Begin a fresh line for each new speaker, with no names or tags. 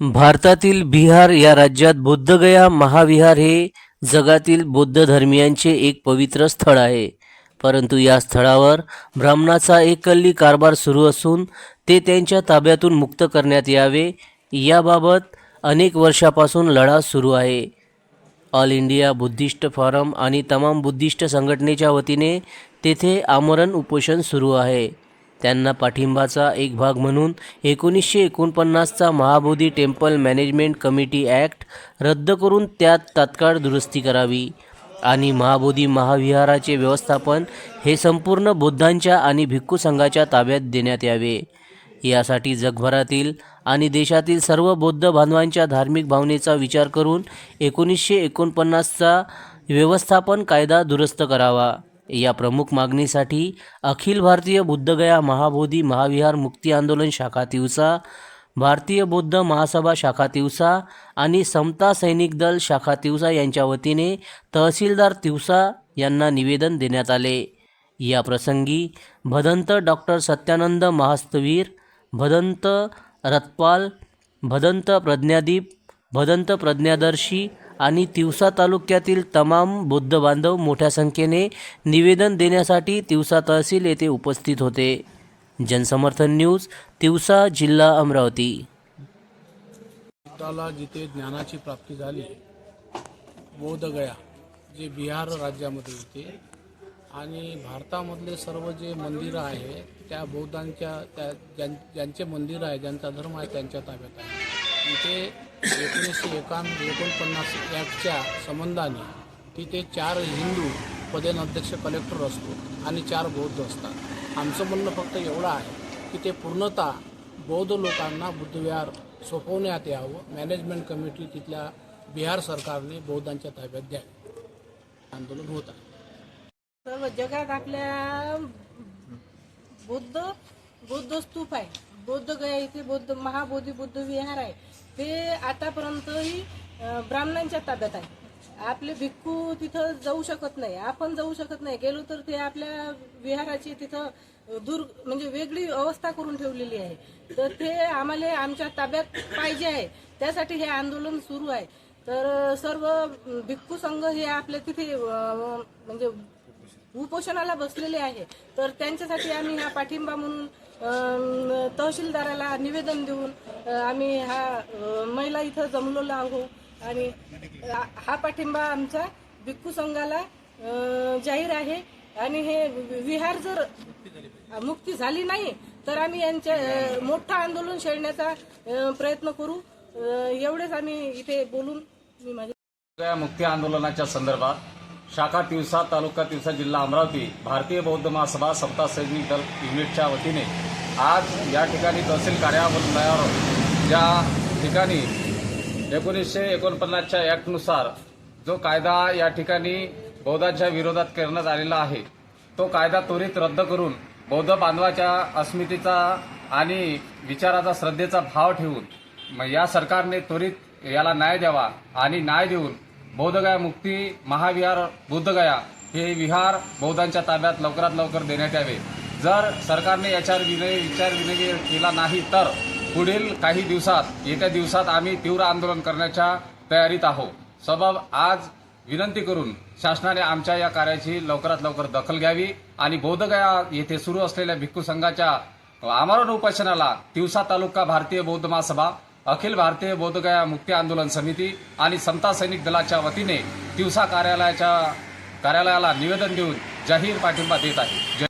भारतातील बिहार या राज्यात बुद्धगया महाविहार हे जगातील बौद्ध धर्मियांचे एक पवित्र स्थळ आहे. परंतु या स्थळावर ब्राह्मणाचा एकल्ली कारभार सुरू असून ते त्यांच्या ताब्यातून मुक्त करण्यात यावे. याबाबत अनेक वर्षापासून लढा सुरू आहे. ऑल इंडिया बुद्धिस्ट फॉरम आणि तमाम बुद्धिस्ट संघटनेच्या वतीने तेथे आमरण उपोषण सुरू आहे. त्यांना पाठिंबाचा एक भाग म्हणून एकोणीसशे एकोणपन्नासचा Mahabodhi temple management committee act रद्द करून त्यात तात्काळ दुरुस्ती करावी. आणि महाबोधी महाविहाराचे व्यवस्थापन हे संपूर्ण बुद्धांच्या आणि भिक्खू संघाच्या ताब्यात देण्यात यावे. यासाठी जगभरातील आणि देशातील सर्व बौद्ध बांधवांच्या धार्मिक भावनेचा विचार करून एकोणीसशे एकोणपन्नासचा व्यवस्थापन कायदा दुरुस्त करावा. या प्रमुख मागणीसाठी अखिल भारतीय बुद्धगया महाबोधी महाविहार मुक्ती आंदोलन शाखा तिवसा भारतीय बौद्ध महासभा शाखा तिवसा आणि समता सैनिक दल शाखा तिवसा यांच्या वतीने तहसीलदार तिवसा यांना निवेदन देण्यात आले. या प्रसंगी भदंत डॉक्टर सत्यानंद महास्तवीर भदंत रतपाल भदंत प्रज्ञादीप भदंत प्रज्ञादर्शी आणि तिवसा तालुक्यातील तमाम बौद्ध बांधव मोठ्या संख्येने निवेदन देण्यासाठी तिवसा तहसील येथे उपस्थित होते. जनसमर्थन न्यूज तिवसा जिल्हा अमरावती.
जिथे ज्ञानाची प्राप्ती झाली बोधगया जे बिहार राज्यामध्ये होते. आणि भारतामधले सर्व जे मंदिरं आहे त्या बौद्धांच्या त्या ज्यां ज्यांचे मंदिर आहे ज्यांचा धर्म आहे त्यांच्या ताब्यात आहे. इथे एकोणीसशे एकान एकोणपन्नास ॲक्टच्या संबंधाने तिथे चार हिंदू पदेन अध्यक्ष कलेक्टर असतो आणि चार बौद्ध असतात. आमचं म्हणणं फक्त एवढं आहे की ते पूर्णतः बौद्ध लोकांना बुद्धविहार सोपवण्यात यावं. मॅनेजमेंट कमिटी तिथल्या बिहार सरकारने बौद्धांच्या ताब्यात द्यावी आंदोलन होत आहे.
सर्व जगात आपल्या बुद्ध बुद्ध स्तूप आहे. बौद्ध गया इथे बौद्ध महाबोधी बुद्ध विहार आहे. ते आतापर्यंतही ब्राह्मणांच्या ताब्यात आहे. आपले भिक्खू तिथं जाऊ शकत नाही. आपण जाऊ शकत नाही. गेलो तर ते आपल्या विहाराची तिथं दूर म्हणजे वेगळी अवस्था करून ठेवलेली आहे. तर ते आम्हाला आमच्या ताब्यात पाहिजे आहे. त्यासाठी हे आंदोलन सुरू आहे. तर सर्व भिक्खू संघ हे आपल्या तिथे म्हणजे उपोषणाला बसलेले आहे. तर त्यांच्यासाठी आम्ही हा पाठिंबा म्हणून तहसीलदाराला निवेदन देऊन आम्ही हा महिला इथं जमलेलो आहोत. आणि हा- पाठिंबा आमचा भिक्खू संघाला जाहीर आहे. आणि हे विहार जर मुक्ती झाली नाही तर आम्ही यांच्या मोठं आंदोलन छेडण्याचा प्रयत्न करू. एवढेच आम्ही इथे बोलून मी
माझ्या मुक्ती आंदोलनाच्या संदर्भात शाखा तिवसा तालुका तिवसा जिल्हा अमरावती भारतीय बौद्ध महासभा सप्ताह सैनिक दल युनिटच्या वतीने आज या ठिकाणी तहसील कार्यालयावर ज्या ठिकाणी एकोणीसशे एकोणपन्नासच्या ॲक्टनुसार जो कायदा या ठिकाणी बौद्धांच्या विरोधात करण्यात आलेला आहे तो कायदा त्वरित रद्द करून बौद्ध बांधवाच्या अस्मितेचा आणि विचाराचा श्रद्धेचा भाव ठेवून या सरकारने त्वरित याला न्याय द्यावा आणि न्याय देऊन बौद्धगया मुक्ती महाविहार बुद्धगया हे विहार बौद्धांच्या ताब्यात लवकरात लवकर देण्यात यावे. जर सरकारने याच्यावर विनय विचार विनय केला नाही तर पुढील काही दिवसात येत्या दिवसात आम्ही तीव्र आंदोलन करण्याच्या तयारीत आहोत. सबब आज विनंती करून शासनाने आमच्या या कार्याची लवकरात लवकर दखल घ्यावी आणि बौद्धगया येथे सुरू असलेल्या भिक्खू संघाच्या आमरण उपोषणाला तिवसा तालुका भारतीय बौद्ध महासभा अखिल भारतीय बोधगया मुक्ती आंदोलन समिती आणि समता सैनिक दलाच्या वतीने दिवसा कार्यालयाच्या कार्यालयाला निवेदन देऊन जाहीर पाठिंबा देत आहे.